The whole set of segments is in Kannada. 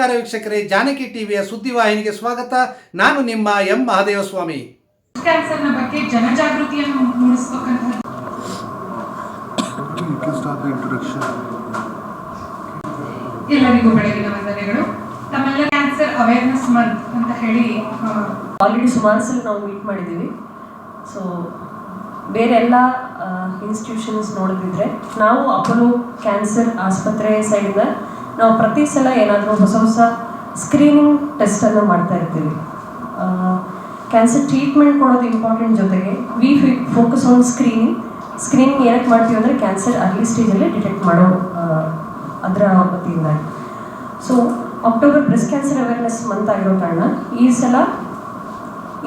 ನಮಸ್ಕಾರ ವೀಕ್ಷಕರೇ ಜಾನಕಿ ಟಿವಿಯ ಸುದ್ದಿವಾಹಿನಿಗೆ ಸ್ವಾಗತ. ನಾನು ನಿಮ್ಮ ಎಂ. ಮಹಾದೇವಸ್ವಾಮಿ. ಕ್ಯಾನ್ಸರ್ನ ಬಗ್ಗೆ ಜನಜಾಗೃತಿಯನ್ನು ಮೂಡಿಸಬೇಕಂತ. You can start the introduction. ಎಲ್ಲರಿಗೂ ಬೆಳಗಿನ ವಂದನೆಗಳು. ತಮ್ಮೆಲ್ಲ ಕ್ಯಾನ್ಸರ್ ಅವೇರ್ನೆಸ್ ಮಂತ್ ಅಂತ ಹೇಳಿ ಆ, ಆಲ್ರೆಡಿ ಸುಮಾರು ಸಲ ನಾವು ಮೀಟ್ ಮಾಡಿದ್ದೀವಿ. ಸೊ ಬೇರೆ ಎಲ್ಲ ಇನ್ಸ್ಟಿಟ್ಯೂಷನ್ಸ್ ನೋಡಿದ್ರೆ ನಾವು ಅಪೋಲೋ ಕ್ಯಾನ್ಸರ್ ಆಸ್ಪತ್ರೆ ಸೈಡಿಂದ ನಾವು ಪ್ರತಿ ಸಲ ಏನಾದರೂ ಹೊಸ ಹೊಸ ಸ್ಕ್ರೀನಿಂಗ್ ಟೆಸ್ಟನ್ನು ಮಾಡ್ತಾ ಇರ್ತೀವಿ. ಕ್ಯಾನ್ಸರ್ ಟ್ರೀಟ್ಮೆಂಟ್ ಕೊಡೋದು ಇಂಪಾರ್ಟೆಂಟ್ ಜೊತೆಗೆ we focus on screening screening ಏನಕ್ಕೆ ಮಾಡ್ತೀವಿ ಅಂದರೆ ಕ್ಯಾನ್ಸರ್ ಅರ್ಲಿ ಸ್ಟೇಜಲ್ಲಿ ಡಿಟೆಕ್ಟ್ ಮಾಡೋ ಅದರ ವತಿಯಿಂದ so October breast cancer awareness month ಆಗಿರೋ ಕಾರಣ ಈ ಸಲ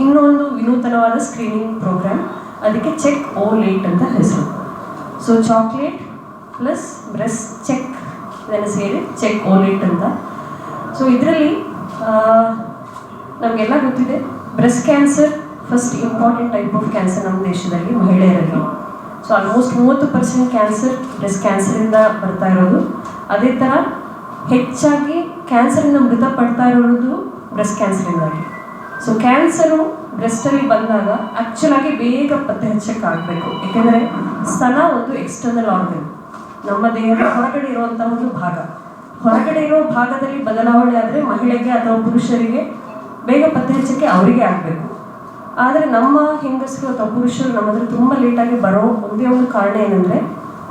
ಇನ್ನೊಂದು ವಿನೂತನವಾದ ಸ್ಕ್ರೀನಿಂಗ್ ಪ್ರೋಗ್ರಾಮ್ ಅದಕ್ಕೆ ಚೆಕ್ ಓ ಲೇಟ್ ಅಂತ ಹೆಸರು. So chocolate plus breast check ಇದನ್ನು ಸೇರಿ ಚೆಕ್ ಓನಿಟ್ ಅಂತ ಸೊ ಇದರಲ್ಲಿ ನಮಗೆಲ್ಲ ಗೊತ್ತಿದೆ breast cancer first important type of cancer ನಮ್ಮ ದೇಶದಲ್ಲಿ ಮಹಿಳೆಯರಲ್ಲಿ. ಸೊ ಆಲ್ಮೋಸ್ಟ್ ಮೂವತ್ತು ಪರ್ಸೆಂಟ್ ಕ್ಯಾನ್ಸರ್ ಬ್ರೆಸ್ಟ್ ಕ್ಯಾನ್ಸರಿಂದ ಬರ್ತಾ ಇರೋದು. ಅದೇ ಥರ ಹೆಚ್ಚಾಗಿ ಕ್ಯಾನ್ಸರಿಂದ ಮೃತಪಡ್ತಾ ಇರೋದು ಬ್ರೆಸ್ಟ್ ಕ್ಯಾನ್ಸರಿಂದಾಗಿ ಸೊ ಕ್ಯಾನ್ಸರು ಬ್ರೆಸ್ಟಲ್ಲಿ ಬಂದಾಗ ಆ್ಯಕ್ಚುಲಾಗಿ ಬೇಗ ಪತ್ತೆ ಹಚ್ಚಕ್ಕಾಗಬೇಕು. ಯಾಕೆಂದರೆ ಸ್ತನ ಒಂದು ಎಕ್ಸ್ಟರ್ನಲ್ ಆರ್ಗನ್ ನಮ್ಮ ದೇಹದ ಹೊರಗಡೆ ಇರುವಂತಹ ಒಂದು ಭಾಗ. ಹೊರಗಡೆ ಇರೋ ಭಾಗದಲ್ಲಿ ಬದಲಾವಣೆ ಆದರೆ ಮಹಿಳೆಗೆ ಅಥವಾ ಪುರುಷರಿಗೆ ಬೇಗ ಪತ್ತೆ ಹಚ್ಚಕ್ಕೆ ಅವರಿಗೆ ಆಗಬೇಕು. ಆದರೆ ನಮ್ಮ ಹೆಂಗಸರು ಅಥವಾ ಪುರುಷರು ನಮ್ಮ ಹತ್ರ ತುಂಬ ಲೇಟಾಗಿ ಬರೋ ಒಂದೇ ಒಂದು ಕಾರಣ ಏನಂದರೆ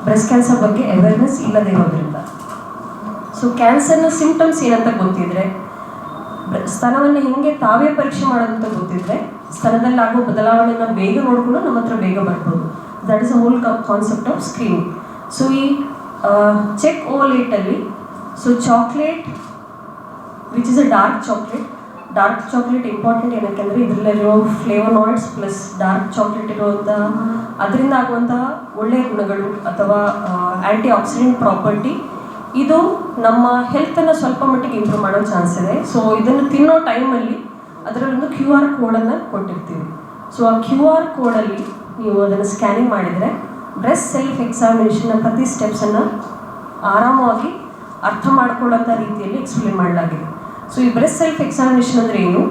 ಬ್ರೆಸ್ಟ್ ಕ್ಯಾನ್ಸರ್ ಬಗ್ಗೆ ಅವೇರ್ನೆಸ್ ಇಲ್ಲದೆ ಇರೋದ್ರಿಂದ. ಸೊ ಕ್ಯಾನ್ಸರ್ನ ಸಿಂಪ್ಟಮ್ಸ್ ಏನಂತ ಗೊತ್ತಿದ್ರೆ, ಸ್ತನವನ್ನು ಹೆಂಗೆ ತಾವೇ ಪರೀಕ್ಷೆ ಮಾಡೋದಂತ ಗೊತ್ತಿದ್ರೆ ಸ್ತನದಲ್ಲಿ ಆಗೋ ಬದಲಾವಣೆನ ಬೇಗ ನೋಡ್ಕೊಂಡು ನಮ್ಮ ಹತ್ರ ಬೇಗ ಬರ್ಬೋದು. That is a whole concept of screening so ಈ check O ಲೇಟಲ್ಲಿ so chocolate which is a dark chocolate dark chocolate important ಏನಕ್ಕೆಂದರೆ ಇದರಲ್ಲಿರೋ ಫ್ಲೇವನಾಯ್ಡ್ಸ್ ಪ್ಲಸ್ ಡಾರ್ಕ್ ಚಾಕ್ಲೇಟ್ ಇರುವಂತಹ ಅದರಿಂದ ಆಗುವಂತಹ ಒಳ್ಳೆಯ ಗುಣಗಳು ಅಥವಾ ಆ್ಯಂಟಿ ಆಕ್ಸಿಡೆಂಟ್ ಪ್ರಾಪರ್ಟಿ ಇದು ನಮ್ಮ ಹೆಲ್ತನ್ನು ಸ್ವಲ್ಪ ಮಟ್ಟಿಗೆ ಇಂಪ್ರೂವ್ ಮಾಡೋ ಚಾನ್ಸ್ ಇದೆ. ಸೊ ಇದನ್ನು ತಿನ್ನೋ ಟೈಮಲ್ಲಿ ಅದರಲ್ಲೊಂದು ಕ್ಯೂ ಆರ್ ಕೋಡನ್ನು ಕೊಟ್ಟಿರ್ತೀವಿ. ಸೊ ಆ ಕ್ಯೂ ಆರ್ ಕೋಡಲ್ಲಿ ನೀವು ಅದನ್ನು ಸ್ಕ್ಯಾನಿಂಗ್ ಮಾಡಿದರೆ ಬ್ರೆಸ್ಟ್ ಸೆಲ್ಫ್ ಎಕ್ಸಾಮಿನೇಷನ್ನ ಪ್ರತಿ ಸ್ಟೆಪ್ಸನ್ನು ಆರಾಮವಾಗಿ ಅರ್ಥ ಮಾಡ್ಕೊಳ್ಳೋಂಥ ರೀತಿಯಲ್ಲಿ ಎಕ್ಸ್ಪ್ಲೇನ್ ಮಾಡಲಾಗಿದೆ. ಸೊ ಈ ಬ್ರೆಸ್ಟ್ ಸೆಲ್ಫ್ ಎಕ್ಸಾಮಿನೇಷನ್ ಅಂದರೆ ಏನು?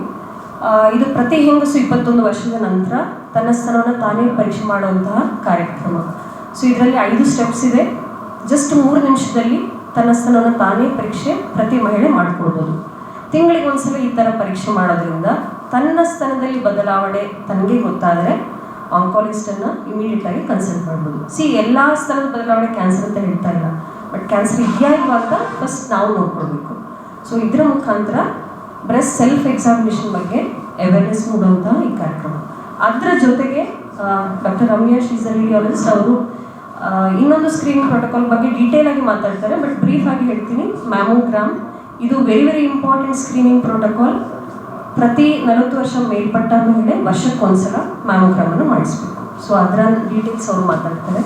ಇದು ಪ್ರತಿ ಹೆಂಗಸು ಇಪ್ಪತ್ತೊಂದು ವರ್ಷದ ನಂತರ ತನ್ನ ಸ್ಥಾನವನ್ನು ತಾನೇ ಪರೀಕ್ಷೆ ಮಾಡುವಂತಹ ಕಾರ್ಯಕ್ರಮ. ಸೊ ಇದರಲ್ಲಿ ಐದು ಸ್ಟೆಪ್ಸ್ ಇದೆ. ಜಸ್ಟ್ ಮೂರು ನಿಮಿಷದಲ್ಲಿ ತನ್ನ ಸ್ಥಾನವನ್ನು ತಾನೇ ಪರೀಕ್ಷೆ ಪ್ರತಿ ಮಹಿಳೆ ಮಾಡಿಕೊಳ್ಬೋದು. ತಿಂಗಳಿಗೆ ಒಂದ್ಸಲ ಈ ಥರ ಪರೀಕ್ಷೆ ಮಾಡೋದ್ರಿಂದ ತನ್ನ ಸ್ಥಾನದಲ್ಲಿ ಬದಲಾವಣೆ ತನಗೆ ಗೊತ್ತಾದರೆ ಆಂಕಾಲಜಿಸ್ಟನ್ನು ಇಮಿಡಿಯೇಟ್ ಆಗಿ ಕನ್ಸಲ್ಟ್ ಮಾಡ್ಬೋದು. ಸಿ ಎಲ್ಲ ಸ್ಥಳದ ಬದಲಾವಣೆ ಕ್ಯಾನ್ಸರ್ ಅಂತ ಹೇಳ್ತಾ ಇಲ್ಲ. ಬಟ್ ಕ್ಯಾನ್ಸರ್ ಇದೆಯಾ ಇಲ್ವಾ ಫಸ್ಟ್ ನಾವು ನೋಡ್ಕೊಳ್ಬೇಕು. ಸೊ ಇದರ ಮುಖಾಂತರ ಬ್ರೆಸ್ಟ್ ಸೆಲ್ಫ್ ಎಕ್ಸಾಮಿನೇಷನ್ ಬಗ್ಗೆ ಅವೇರ್ನೆಸ್ ಮೂಡುವಂಥ ಈ ಕಾರ್ಯಕ್ರಮ. ಅದರ ಜೊತೆಗೆ ಡಾಕ್ಟರ್ ರಮ್ಯಾ ಶೀಸ್ ರೇಡಿಯಾಲಜಿಸ್ಟ್ ಅವರು ಇನ್ನೊಂದು ಸ್ಕ್ರೀನಿಂಗ್ ಪ್ರೋಟೋಕಾಲ್ ಬಗ್ಗೆ ಡೀಟೇಲ್ ಆಗಿ ಮಾತಾಡ್ತಾರೆ. ಬಟ್ ಬ್ರೀಫ್ ಆಗಿ ಹೇಳ್ತೀನಿ ಮ್ಯಾಮೋಗ್ರಾಮ್ ಇದು very very important screening protocol ಪ್ರತಿ ನಲವತ್ತು ವರ್ಷ ಮೇಲ್ಪಟ್ಟ ಮಹಿಳೆ ವರ್ಷಕ್ಕೊಂದ್ಸಲ ಮ್ಯಾಮೋಗ್ರಾಮನ್ನು ಮಾಡಿಸ್ಬೇಕು. ಸೊ ಅದರ ಡೀಟೇಲ್ಸ್ ಅವರು ಮಾತಾಡ್ತಾರೆ.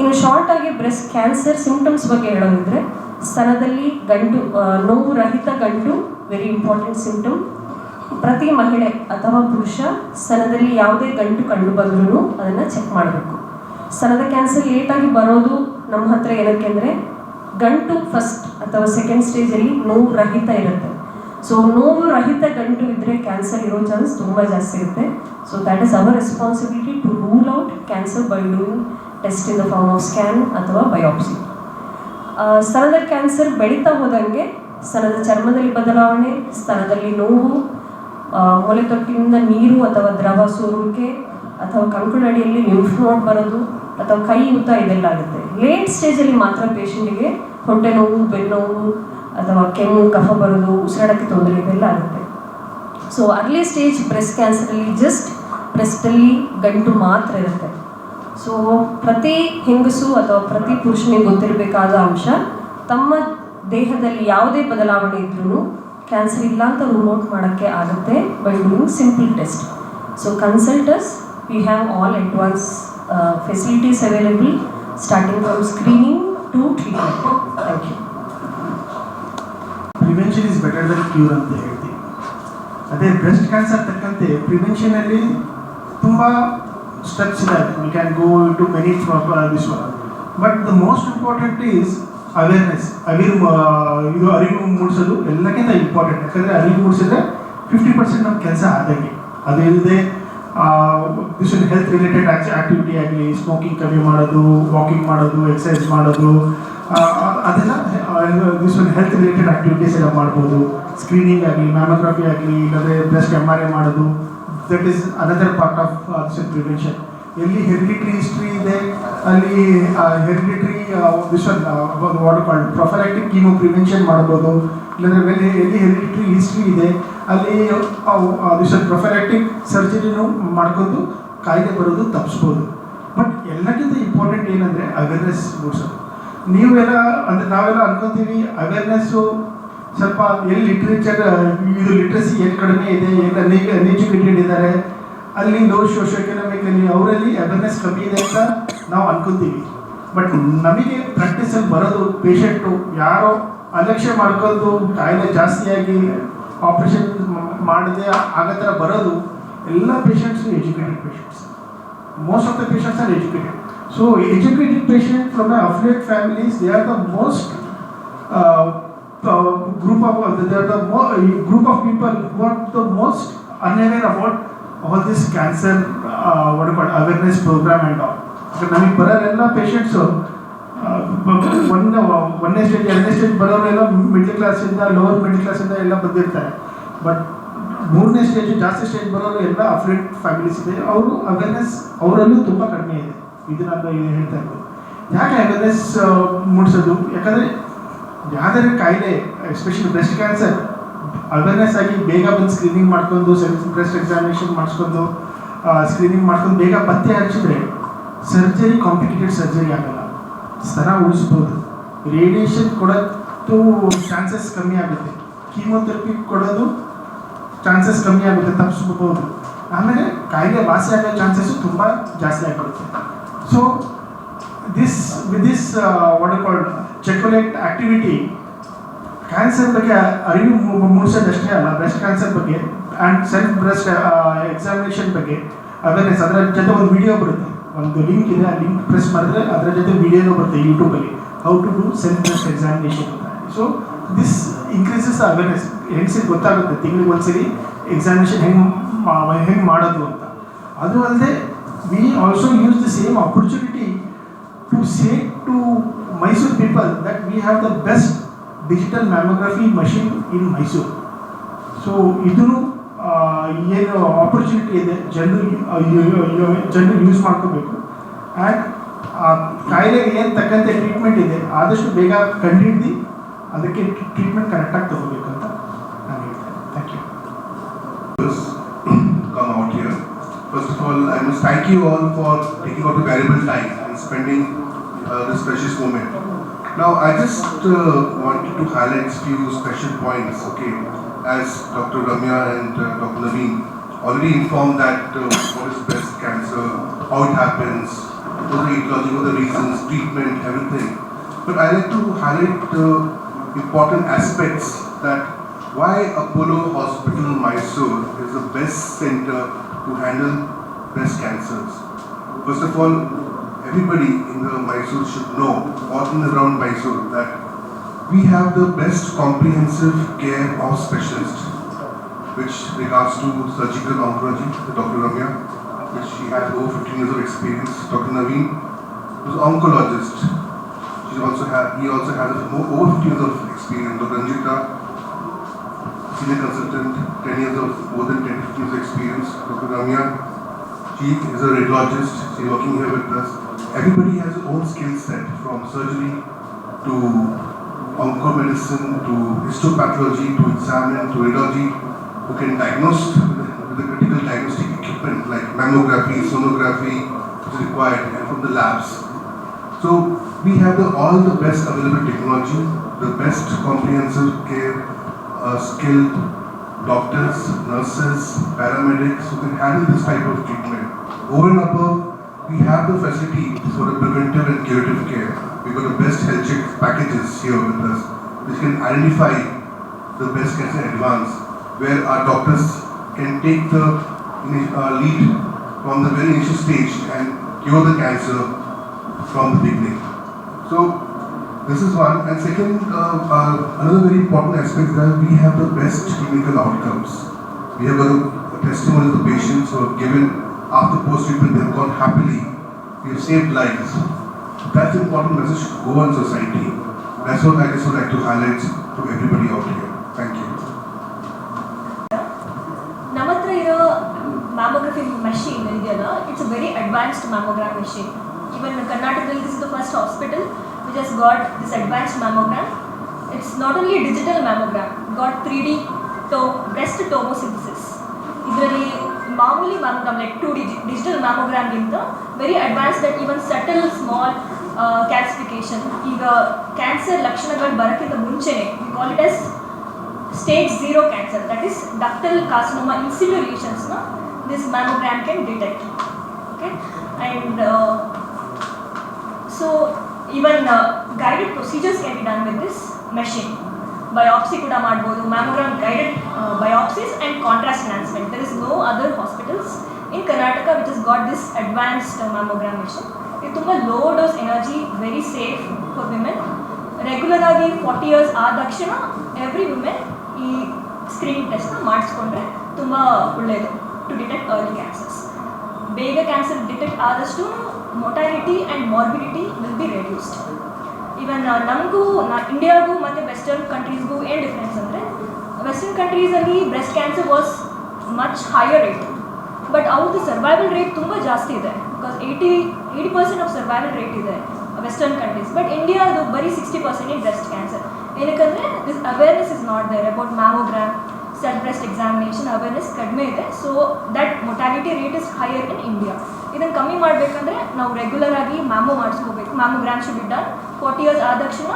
ಇನ್ನು ಶಾರ್ಟ್ ಆಗಿ ಬ್ರೆಸ್ಟ್ ಕ್ಯಾನ್ಸರ್ ಸಿಂಪ್ಟಮ್ಸ್ ಬಗ್ಗೆ ಹೇಳೋದಿದ್ರೆ, ಸ್ತನದಲ್ಲಿ ಗಂಟು ನೋವು ರಹಿತ ಗಂಟು ವೆರಿ ಇಂಪಾರ್ಟೆಂಟ್ ಸಿಂಪ್ಟಮ್ ಪ್ರತಿ ಮಹಿಳೆ ಅಥವಾ ಪುರುಷ ಸ್ತನದಲ್ಲಿ ಯಾವುದೇ ಗಂಟು ಕಂಡು ಬಂದ್ರೂ ಅದನ್ನು ಚೆಕ್ ಮಾಡಬೇಕು. ಸ್ತನದ ಕ್ಯಾನ್ಸರ್ ಲೇಟಾಗಿ ಬರೋದು ನಮ್ಮ ಹತ್ರ ಏನಕ್ಕೆ ಅಂದರೆ, ಗಂಟು ಫಸ್ಟ್ ಅಥವಾ ಸೆಕೆಂಡ್ ಸ್ಟೇಜಲ್ಲಿ ನೋವು ರಹಿತ ಇರುತ್ತೆ. ಸೊ ನೋವು ರಹಿತ ಗಂಟು ಇದ್ದರೆ ಕ್ಯಾನ್ಸರ್ ಇರೋ ಚಾನ್ಸ್ ತುಂಬ ಜಾಸ್ತಿ ಇರುತ್ತೆ. So that is our responsibility to rule out cancer by doing test in the form of scan ಅಥವಾ ಬಯೋಪ್ಸಿ ಸ್ತನದ ಕ್ಯಾನ್ಸರ್ ಬೆಳೀತಾ ಹೋದಂಗೆ ಸ್ತನದ ಚರ್ಮದಲ್ಲಿ ಬದಲಾವಣೆ ಸ್ತನದಲ್ಲಿ ನೋವು ಮೊಲೆ ಮೊಲೆತೊಟ್ಟಿನಿಂದ ನೀರು ಅಥವಾ ದ್ರವ ಸೋರುವಿಕೆ ಅಥವಾ ಕಂಕುಳಡಿಯಲ್ಲಿ ಲಿಂಫ್ ನೋಡ್ ಬರೋದು ಅಥವಾ ಕೈ ಊತ ಇದೆಲ್ಲ ಆಗುತ್ತೆ. ಲೇಟ್ ಸ್ಟೇಜಲ್ಲಿ ಮಾತ್ರ ಪೇಷಂಟಿಗೆ ಹೊಟ್ಟೆ ನೋವು ಬೆನ್ನೋವು ಅಥವಾ ಕೆಮ್ಮು, ಕಫ ಬರೋದು, ಉಸಿರಾಡೋಕ್ಕೆ ತೊಂದರೆ, ಇದೆಲ್ಲ ಆಗುತ್ತೆ. ಸೊ ಅರ್ಲಿ ಸ್ಟೇಜ್ ಬ್ರೆಸ್ಟ್ ಕ್ಯಾನ್ಸರಲ್ಲಿ ಜಸ್ಟ್ ಬ್ರೆಸ್ಟಲ್ಲಿ ಗಂಟು ಮಾತ್ರ ಇರುತ್ತೆ. ಸೊ ಪ್ರತಿ ಹೆಂಗಸು ಅಥವಾ ಪ್ರತಿ ಪುರುಷನಿಗೆ ಗೊತ್ತಿರಬೇಕಾದ ಅಂಶ, ತಮ್ಮ ದೇಹದಲ್ಲಿ ಯಾವುದೇ ಬದಲಾವಣೆ ಇದ್ರೂ ಕ್ಯಾನ್ಸರ್ ಇಲ್ಲ ಅಂತ ರೂಲ್ ಔಟ್ ಮಾಡೋಕ್ಕೆ ಆಗುತ್ತೆ by doing simple test so consultants we have all advance facilities available starting from screening to treatment thank you prevention is better than cure ಅಂತ ಹೇಳ್ತೀವಿ ಅದೇ ಬ್ರೆಸ್ಟ್ ಕ್ಯಾನ್ಸರ್ ತಕ್ಕಂತೆ ಪ್ರಿವೆನ್ಷನಲ್ಲಿ ತುಂಬ ಸ್ಟೆಪ್ಸ್ ಇದೆ. We can go to many this but the most important is awareness ಅರಿವು ಇದು ಅರಿವು ಮೂಡಿಸೋದು ಎಲ್ಲಕ್ಕಿಂತ ಇಂಪಾರ್ಟೆಂಟ್ ಯಾಕಂದರೆ ಅರಿವು ಮೂಡಿಸಿದ್ರೆ ಫಿಫ್ಟಿ ಪರ್ಸೆಂಟ್ ನಮ್ಮ ಕೆಲಸ ಆದಂಗೆ ಅದು ಇಲ್ಲದೆ ಹೆಲ್ತ್ ರಿಲೇಟೆಡ್ ಆಕ್ಟಿವಿಟಿ ಆಗಲಿ ಸ್ಮೋಕಿಂಗ್ ಕಮ್ಮಿ ಮಾಡೋದು ವಾಕಿಂಗ್ ಮಾಡೋದು ಎಕ್ಸಸೈಸ್ ಮಾಡೋದು ಅದೆಲ್ಲ ಒನ್ ಹೆಲ್ತ್ ರಿಲೇಟೆಡ್ ಆಕ್ಟಿವಿಟೀಸ್ ಎಲ್ಲ ಮಾಡ್ಬೋದು. ಸ್ಕ್ರೀನಿಂಗ್ ಆಗಲಿ ಮ್ಯಾಮೋಗ್ರಫಿ ಆಗಲಿ, ಇಲ್ಲದ್ರೆ ಬ್ರೆಸ್ಟ್ ಎಂ ಆರ್ ಐ ಮಾಡೋದು. That is another part of this prevention ಎಲ್ಲಿ ಹೆರಿಡಿಟ್ರಿ ಹಿಸ್ಟ್ರಿ ಇದೆ, ಅಲ್ಲಿ hereditary one what called prophylactic chemo prevention ಮಾಡ್ಬೋದು. ಇಲ್ಲಾಂದರೆ ಮೇಲೆ ಎಲ್ಲಿ ಹೆರಿಡಿಟ್ರಿ ಹಿಸ್ಟ್ರಿ ಇದೆ, ಅಲ್ಲಿ ಒನ್ ಪ್ರೊಫೈಲಾಕ್ಟಿಕ್ ಸರ್ಜರಿನೂ ಮಾಡ್ಕೊಂಡು ಕಾಯಿಲೆ ಬರೋದು ತಪ್ಪಿಸ್ಬೋದು ಬಟ್ ಎಲ್ಲಕ್ಕಿಂತ ಇಂಪಾರ್ಟೆಂಟ್ ಏನಂದರೆ ಅವೇರ್ನೆಸ್ ಮೂಡಿಸೋದು. ನೀವೆಲ್ಲ, ಅಂದರೆ ನಾವೆಲ್ಲ ಅನ್ಕೋತೀವಿ ಅವೇರ್ನೆಸ್ಸು ಸ್ವಲ್ಪ ಎಲ್ಲಿ ಲಿಟ್ರೇಚರ್ ಇದು ಲಿಟ್ರಸಿ ಏನು ಕಡಿಮೆ ಇದೆ ಎಲ್ಲಿ ಅನ್ಎಜುಕೇಟೆಡ್ ಇದ್ದಾರೆ, ಅಲ್ಲಿ ಲೋ ಸೋಷಿಯೋ ಎಕನಾಮಿಕ್ ಅವರಲ್ಲಿ ಅವೇರ್ನೆಸ್ ಕಮ್ಮಿ ಇದೆ ಅಂತ ನಾವು ಅನ್ಕೋತೀವಿ ಬಟ್ ನಮಗೆ ಪ್ರಾಕ್ಟೀಸಲ್ಲಿ ಬರೋದು ಪೇಷಂಟು ಯಾರೋ ಅಲಕ್ಷ್ಯ ಮಾಡ್ಕೊಂಡು ಕಾಯಿಲೆ ಜಾಸ್ತಿಯಾಗಿ ಆಪ್ರೇಷನ್ ಮಾಡದೆ ಆಗತ್ರ ಬರೋದು, ಎಲ್ಲ patients educated patients most of the patients are educated. So educated patients from my affluent families, they are the most uh, uh, group of they are the mo- group of people who are the most unaware about all this cancer uh, what it, awareness program and all. ನಮಗೆ ಬರೋರೆಲ್ಲ ಪೇಷಂಟ್ಸು ಒಂದು ಒಂದನೇ ಸ್ಟೇಜ್ ಎರಡನೇ ಸ್ಟೇಜ್ ಬರೋರೆಲ್ಲ ಮಿಡ್ಲ್ ಕ್ಲಾಸಿಂದ ಲೋವರ್ ಮಿಡ್ಲ್ ಕ್ಲಾಸಿಂದ ಎಲ್ಲ ಬಂದಿರ್ತಾರೆ ಬಟ್ ಮೂರನೇ ಸ್ಟೇಜ್ ಜಾಸ್ತಿ ಸ್ಟೇಜ್ ಬರೋರು ಎಲ್ಲ ಅಫ್ರೆಂಟ್ ಫ್ಯಾಮಿಲೀಸ್ ಇದೆ ಅವರು ಅವೇರ್ನೆಸ್ ಅವರಲ್ಲೂ ತುಂಬ ಕಡಿಮೆ ಇದೆ ಇದು ಏನು ಹೇಳ್ತಾ ಇರೋದು ಯಾಕೆ ಅವೇರ್ನೆಸ್ ಮೂಡಿಸೋದು? ಯಾಕಂದರೆ ಯಾವುದೇ ಕಾಯಿಲೆ ಎಸ್ಪೆಷಲಿ ಬ್ರೆಸ್ಟ್ ಕ್ಯಾನ್ಸರ್ ಅವೇರ್ನೆಸ್ ಆಗಿ ಬೇಗ ಬಂದು ಸ್ಕ್ರೀನಿಂಗ್ ಮಾಡ್ಕೊಂಡು ಸೆಲ್ಫ್ ಬ್ರೆಸ್ಟ್ ಎಕ್ಸಾಮಿನೇಷನ್ ಮಾಡಿಸ್ಕೊಂಡು ಸ್ಕ್ರೀನಿಂಗ್ ಮಾಡ್ಕೊಂಡು ಬೇಗ ಪತ್ತೆ ಹಚ್ಚಿದ್ರೆ ಸರ್ಜರಿ ಕಾಂಪ್ಲಿಕೇಟೆಡ್ ಸರ್ಜರಿ ಆಗಲ್ಲ. ಸ್ತನ ಉಳಿಸ್ಬೋದು. ರೇಡಿಯೇಷನ್ ಕೊಡೋದು ಚಾನ್ಸಸ್ ಕಮ್ಮಿ ಆಗುತ್ತೆ. ಕೀಮೋಥೆರಪಿ ಕೊಡೋದು ಚಾನ್ಸಸ್ ಕಮ್ಮಿ ಆಗುತ್ತೆ ತಪ್ಪಿಸ್ಬೋದು ಆಮೇಲೆ ಕಾಯಿಲೆ ವಾಸಿ ಆಗೋ ಚಾನ್ಸಸ್ಸು ತುಂಬ ಜಾಸ್ತಿ ಆಗಿಬಿಡುತ್ತೆ. So this with this you call chocolate activity cancer ಬಗ್ಗೆ ಅರಿವು ಮೂಡಿಸೋದಷ್ಟೇ ಅಲ್ಲ ಬ್ರೆಸ್ಟ್ ಕ್ಯಾನ್ಸರ್ ಬಗ್ಗೆ ಆ್ಯಂಡ್ ಸೆಲ್ಫ್ ಬ್ರೆಸ್ಟ್ ಎಕ್ಸಾಮಿನೇಷನ್ ಬಗ್ಗೆ ಅವೇರ್ನೆಸ್ ಅದರ ಜೊತೆ ಒಂದು ವಿಡಿಯೋ ಬರುತ್ತೆ. ಒಂದು ಲಿಂಕ್ ಇದೆ, ಆ ಲಿಂಕ್ ಪ್ರೆಸ್ ಮಾಡಿದ್ರೆ ಅದರ ಜೊತೆ ವಿಡಿಯೋನೂ ಬರುತ್ತೆ ಯೂಟ್ಯೂಬಲ್ಲಿ how to do self breast examination ಅಂತ. ಸೊ ದಿಸ್ ಇನ್ಕ್ರೀಸಸ್ ಅವೇರ್ನೆಸ್ ಹೆಂಗಸಿಗೆ ಗೊತ್ತಾಗುತ್ತೆ? ತಿಂಗಳಿಗೆ ಒಂದ್ಸರಿ ಎಕ್ಸಾಮಿನೇಷನ್ ಹೆಂಗೆ ಹೆಂಗೆ ಮಾಡೋದು ಅಂತ. ಅದು ಅಲ್ಲದೆ we also use the same opportunity to say to Mysuru people that we have the best digital mammography machine in Mysuru so ಇದನ್ನು ಏನು ಆಪರ್ಚುನಿಟಿ ಇದೆ, ಜನರು ಜನರು ಯೂಸ್ ಮಾಡ್ಕೋಬೇಕು. ಆ್ಯಂಡ್ ಕಾಯಿಲೆಗೆ ಏನು ತಕ್ಕಂತೆ ಟ್ರೀಟ್ಮೆಂಟ್ ಇದೆ, ಆದಷ್ಟು ಬೇಗ ಕಂಡುಹಿಡ್ದು ಅದಕ್ಕೆ ಟ್ರೀಟ್ಮೆಂಟ್ ಕರೆಕ್ಟಾಗಿ ತಗೋಬೇಕು ಅಂತ ನಾನು ಹೇಳ್ತೇನೆ. Thank you all, I must thank you all for taking out the valuable time and spending uh, this precious moment. Now, I just uh, wanted to highlight a few special points, okay, as Dr. Ramya and uh, Dr. Naveen already informed that uh, what is breast cancer, how it happens, what the etiology, what the reasons, treatment, everything. But I like to highlight uh, important aspects that why Apollo Hospital Mysore is the best center to handle breast cancers. First of all, everybody in the Mysore should know, or in and around Mysore, that we have the best comprehensive care of specialists, which regards to surgical oncology, Dr. Ramya, which she has over 15 years of experience. Dr. Naveen, who's oncologist, she also have, he also has over 15 years of experience. Dr. Ranjita, senior consultant, 10 years of, more than 10 15 years of experience. Dr. Ramya, she is a radiologist, she's working here with us. Everybody has their own skill set from surgery to oncomedicine to histopathology to examine to radiology who can diagnose with the critical diagnostic equipment like mammography, sonography, which is required and from the labs. So we have the, all the best available technology, the best comprehensive care, uh, skilled doctors, nurses, paramedics who can handle this type of treatment. Over and above, we have the facility for the preventive and curative care. We've got the best health check packages here with us, which can identify the breast cancer advance, where our doctors can take the uh, lead from the very initial stage and cure the cancer from the beginning. So This is one. And second, uh, uh, another very important aspect is that we have the best clinical outcomes. We have a, a testimony of the patients who have given after post-treatment, they have gone happily. We have saved lives. That's an important message to go on society. That's what I just would like to highlight to everybody out here. Thank you. ನಮ್ಮ ಹತ್ರ ಇರೋ ಮ್ಯಾಮೋಗ್ರಫಿ ಮೆಷಿನ್ ಇದೆಯಲ್ಲ it's a very advanced mammogram machine even ಕರ್ನಾಟಕದಲ್ಲಿ this is the first hospital Which has got this advanced mammogram it's not only digital mammogram got three D to breast tomosynthesis ಇದರಲ್ಲಿ ಮಾಮೂಲಿ mammogram like two D digital ಮ್ಯಾಮೋಗ್ರಾಮ್ಗಿಂತ very advance that even subtle small calcification ಈಗ ಕ್ಯಾನ್ಸರ್ ಲಕ್ಷಣಗಳು ಬರೋಕ್ಕಿಂತ ಮುಂಚೆನೆ call it as stage 0 cancer, that is ductal carcinoma in situ lesions, no? this mammogram can detect. Okay, and uh, so uh, guided procedures can be done with this machine. Biopsy ಕೂಡ ಮಾಡ್ಬೋದು mammogram guided and contrast enhancement. There is no other hospitals in Karnataka which has got this advanced uh, mammogram machine. ಇದು ತುಂಬ low dose energy very safe for women regular ಆಗಿ ಫಾರ್ಟಿ ಇಯರ್ಸ್ ಆದ ತಕ್ಷಣ ಎವ್ರಿ ವಿಮೆನ್ ಈ ಸ್ಕ್ರೀನಿಂಗ್ ಟೆಸ್ಟ್ನ ಮಾಡಿಸ್ಕೊಂಡ್ರೆ ತುಂಬ ಒಳ್ಳೆಯದು ಟು ಡಿಟೆಕ್ಟ್ ಅರ್ಲಿ ಕ್ಯಾನ್ಸರ್ಸ್ ಬೇಗ ಕ್ಯಾನ್ಸರ್ ಡಿಟೆಕ್ಟ್ ಆದಷ್ಟು mortality and morbidity will be reduced even ನಮಗೂ ಇಂಡಿಯಾಗೂ ಮತ್ತು ವೆಸ್ಟರ್ನ್ ಕಂಟ್ರೀಸ್ಗೂ ಏನು ಡಿಫ್ರೆನ್ಸ್ ಅಂದರೆ western ಕಂಟ್ರೀಸಲ್ಲಿ breast cancer was much higher rate but ಅವ್ರದ್ದು ಸರ್ವೈವಲ್ ರೇಟ್ ತುಂಬ ಜಾಸ್ತಿ ಇದೆ. Because eighty eighty percent of survival rate ಇದೆ ವೆಸ್ಟರ್ನ್ ಕಂಟ್ರೀಸ್ ಬಟ್ ಇಂಡಿಯಾದು ಬರೀ sixty percent in breast cancer ಏನಕ್ಕಂದರೆ this awareness is not there about mammogram self breast examination awareness ಕಡಿಮೆ ಇದೆ. So that mortality rate is higher in India ಇದನ್ನು ಕಮ್ಮಿ ಮಾಡಬೇಕಂದ್ರೆ ನಾವು ರೆಗ್ಯುಲರ್ ಆಗಿ mammo ಮಾಡಿಸ್ಕೋಬೇಕು. Mammogram should be done forty years ಆದ ತಕ್ಷಣ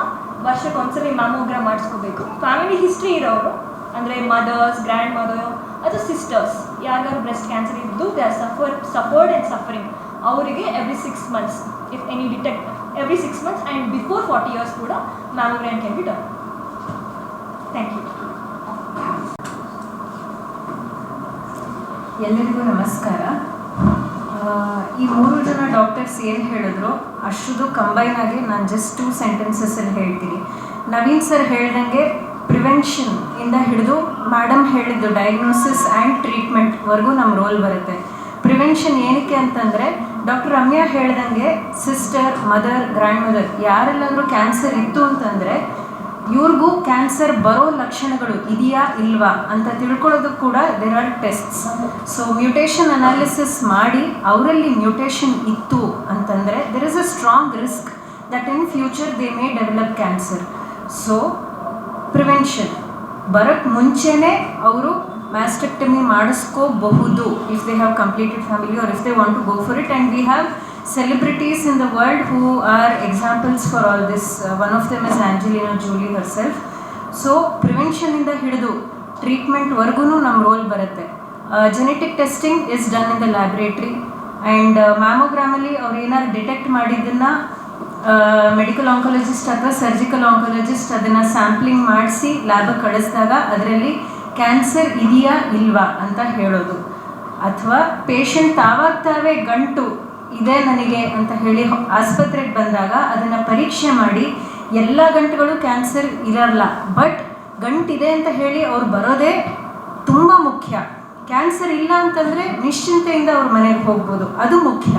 ವರ್ಷಕ್ಕೆ ಒಂದ್ಸಲ ಮ್ಯಾಮೋಗ್ರಾಮ್ ಮಾಡಿಸ್ಕೋಬೇಕು. ಫ್ಯಾಮಿಲಿ ಹಿಸ್ಟ್ರಿ ಇರೋರು, ಅಂದರೆ ಮದರ್ಸ್ ಗ್ರ್ಯಾಂಡ್ ಮದರ್ ಅಥವಾ ಸಿಸ್ಟರ್ಸ್ ಯಾರ್ಯಾರು ಬ್ರೆಸ್ಟ್ ಕ್ಯಾನ್ಸರ್ ಇದ್ದು they are suffer suffered and suffering ಅವರಿಗೆ every six months if any detect every six months and before forty years ಕೂಡ mammogram can be done thank you ಎಲ್ಲರಿಗೂ ನಮಸ್ಕಾರ. ಈ ಮೂರು ಜನ ಡಾಕ್ಟರ್ಸ್ ಏನು ಹೇಳಿದ್ರು ಅಷ್ಟು ಕಂಬೈನ್ ಆಗಿ ನಾನು ಜಸ್ಟ್ ಟೂ ಸೆಂಟೆನ್ಸಸ್ಸಲ್ಲಿ ಹೇಳ್ತೀನಿ. ನವೀನ್ ಸರ್ ಹೇಳ್ದಂಗೆ ಪ್ರಿವೆನ್ಷನ್ ಇಂದ ಹಿಡಿದು ಮೇಡಮ್ ಹೇಳಿದ್ದು ಡಯಾಗ್ನೋಸಿಸ್ ಆ್ಯಂಡ್ ಟ್ರೀಟ್ಮೆಂಟ್ವರೆಗೂ ನಮ್ಮ ರೋಲ್ ಬರುತ್ತೆ. ಪ್ರಿವೆನ್ಷನ್ ಏನಕ್ಕೆ ಅಂತಂದರೆ ಡಾಕ್ಟರ್ ರಮ್ಯಾ ಹೇಳ್ದಂಗೆ ಸಿಸ್ಟರ್ ಮದರ್ ಗ್ರ್ಯಾಂಡ್ ಮದರ್ ಯಾರೆಲ್ಲಾದರೂ ಕ್ಯಾನ್ಸರ್ ಇತ್ತು ಅಂತಂದರೆ ಇವ್ರಿಗೂ ಕ್ಯಾನ್ಸರ್ ಬರೋ ಲಕ್ಷಣಗಳು ಇದೆಯಾ ಇಲ್ವಾ ಅಂತ ತಿಳ್ಕೊಳ್ಳೋದಕ್ಕೆ ಕೂಡ there are tests so mutation analysis ಮಾಡಿ ಅವರಲ್ಲಿ ಮ್ಯೂಟೇಷನ್ ಇತ್ತು ಅಂತಂದರೆ there is a strong risk that in future they may develop cancer so prevention ಬರೋಕ್ಕೆ ಮುಂಚೆನೇ ಅವರು mastectomy ಮಾಡಿಸ್ಕೋಬಹುದು if they have completed family or if they want to go for it and we have celebrities in the world who are examples for all this. Uh, one of them is Angelina Jolie herself. ಸೊ ಪ್ರಿವೆನ್ಷನಿಂದ ಹಿಡಿದು ಟ್ರೀಟ್ಮೆಂಟ್ವರೆಗೂ ನಮ್ಮ ರೋಲ್ ಬರುತ್ತೆ genetic testing is done in the laboratory and ಮ್ಯಾಮೋಗ್ರಾಮಲ್ಲಿ ಅವ್ರು ಏನಾದ್ರು ಡಿಟೆಕ್ಟ್ ಮಾಡಿದ್ದನ್ನು ಮೆಡಿಕಲ್ ಆಂಕಾಲಜಿಸ್ಟ್ ಅಥವಾ ಸರ್ಜಿಕಲ್ ಆಂಕಾಲಜಿಸ್ಟ್ ಅದನ್ನು ಸ್ಯಾಂಪ್ಲಿಂಗ್ ಮಾಡಿಸಿ ಲ್ಯಾಬಿಗೆ ಕಳಿಸಿದಾಗ ಅದರಲ್ಲಿ ಕ್ಯಾನ್ಸರ್ ಇದೆಯಾ ಇಲ್ವಾ ಅಂತ ಹೇಳೋದು ಅಥವಾ ಪೇಷಂಟ್ ತಾವಾಗ ತಾವೇ ಗಂಟು ಇದೆ ನನಗೆ ಅಂತ ಹೇಳಿ ಆಸ್ಪತ್ರೆಗೆ ಬಂದಾಗ ಅದನ್ನು ಪರೀಕ್ಷೆ ಮಾಡಿ ಎಲ್ಲ ಗಂಟುಗಳು ಕ್ಯಾನ್ಸರ್ ಇರಲ್ಲ, ಬಟ್ ಗಂಟಿದೆ ಅಂತ ಹೇಳಿ ಅವ್ರು ಬರೋದೇ ತುಂಬ ಮುಖ್ಯ. ಕ್ಯಾನ್ಸರ್ ಇಲ್ಲ ಅಂತಂದರೆ ನಿಶ್ಚಿಂತೆಯಿಂದ ಅವ್ರ ಮನೆಗೆ ಹೋಗ್ಬೋದು, ಅದು ಮುಖ್ಯ.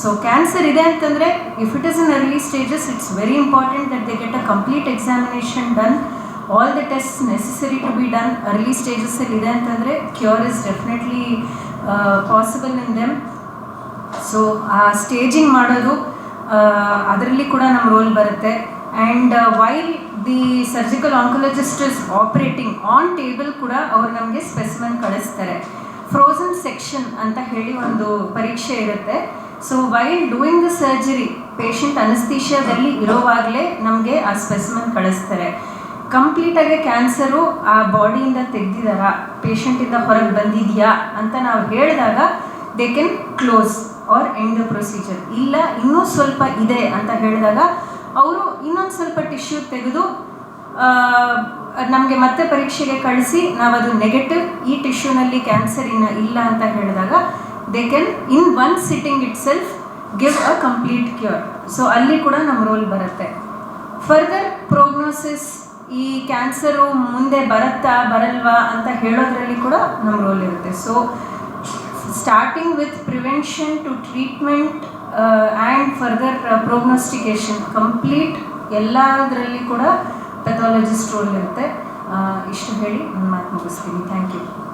ಸೊ ಕ್ಯಾನ್ಸರ್ ಇದೆ ಅಂತಂದರೆ if it is in early stages it's very important that they get a complete examination done all the test necessary to be done early ಸ್ಟೇಜಸ್ಸಲ್ಲಿ ಇದೆ ಅಂತಂದರೆ cure is definitely possible in them so ಆ ಸ್ಟೇಜಿಂಗ್ ಮಾಡೋದು ಅದರಲ್ಲಿ ಕೂಡ ನಮ್ಮ ರೋಲ್ ಬರುತ್ತೆ. And why the surgical oncologist is operating on table ಕೂಡ ಅವ್ರು ನಮಗೆ ಸ್ಪೆಸಿಮನ್ ಕಳಿಸ್ತಾರೆ. ಫ್ರೋಸನ್ ಸೆಕ್ಷನ್ ಅಂತ ಹೇಳಿ ಒಂದು ಪರೀಕ್ಷೆ ಇರುತ್ತೆ. So why doing the surgery patient ಅನಸ್ತೀಶಿಯಾದಲ್ಲಿ ಇರೋವಾಗಲೇ ನಮಗೆ ಆ ಸ್ಪೆಸಿಮನ್ ಕಳಿಸ್ತಾರೆ. ಕಂಪ್ಲೀಟಾಗಿ ಕ್ಯಾನ್ಸರು ಆ ಬಾಡಿಯಿಂದ ತೆಗೆದಿದ್ದಾರಾ ಪೇಷಂಟಿಂದ ಹೊರಗೆ ಬಂದಿದೆಯಾ ಅಂತ ನಾವು ಹೇಳಿದಾಗ they can close or end the procedure ಇಲ್ಲ, ಇನ್ನೂ ಸ್ವಲ್ಪ ಇದೆ ಅಂತ ಹೇಳಿದಾಗ ಅವರು ಇನ್ನೊಂದು ಸ್ವಲ್ಪ ಟಿಶ್ಯೂ ತೆಗೆದು ನಮಗೆ ಮತ್ತೆ ಪರೀಕ್ಷೆಗೆ ಕಳಿಸಿ ನಾವು ಅದು ನೆಗೆಟಿವ್ ಈ ಟಿಶ್ಯೂನಲ್ಲಿ ಕ್ಯಾನ್ಸರ್ ಇನ್ನ ಇಲ್ಲ ಅಂತ ಹೇಳಿದಾಗ they can in one sitting itself give a complete cure so ಅಲ್ಲಿ ಕೂಡ ನಮ್ಮ ರೋಲ್ ಬರುತ್ತೆ. ಫರ್ದರ್ ಪ್ರೋಗ್ನೋಸಿಸ್ ಈ ಕ್ಯಾನ್ಸರು ಮುಂದೆ ಬರುತ್ತಾ ಬರಲ್ವಾ ಅಂತ ಹೇಳೋದ್ರಲ್ಲಿ ಕೂಡ ನಮ್ಮ ರೋಲ್ ಇರುತ್ತೆ. So starting to treatment uh, and further uh, prognostication complete ಎಲ್ಲದರಲ್ಲಿ ಕೂಡ ಪೆಥಾಲಜಿಸ್ಟ್ ರೋಲ್ ಇರುತ್ತೆ ಇಷ್ಟು ಹೇಳಿ ನನ್ನ ಮಾತು ಮುಗಿಸ್ತೀನಿ ಥ್ಯಾಂಕ್ ಯು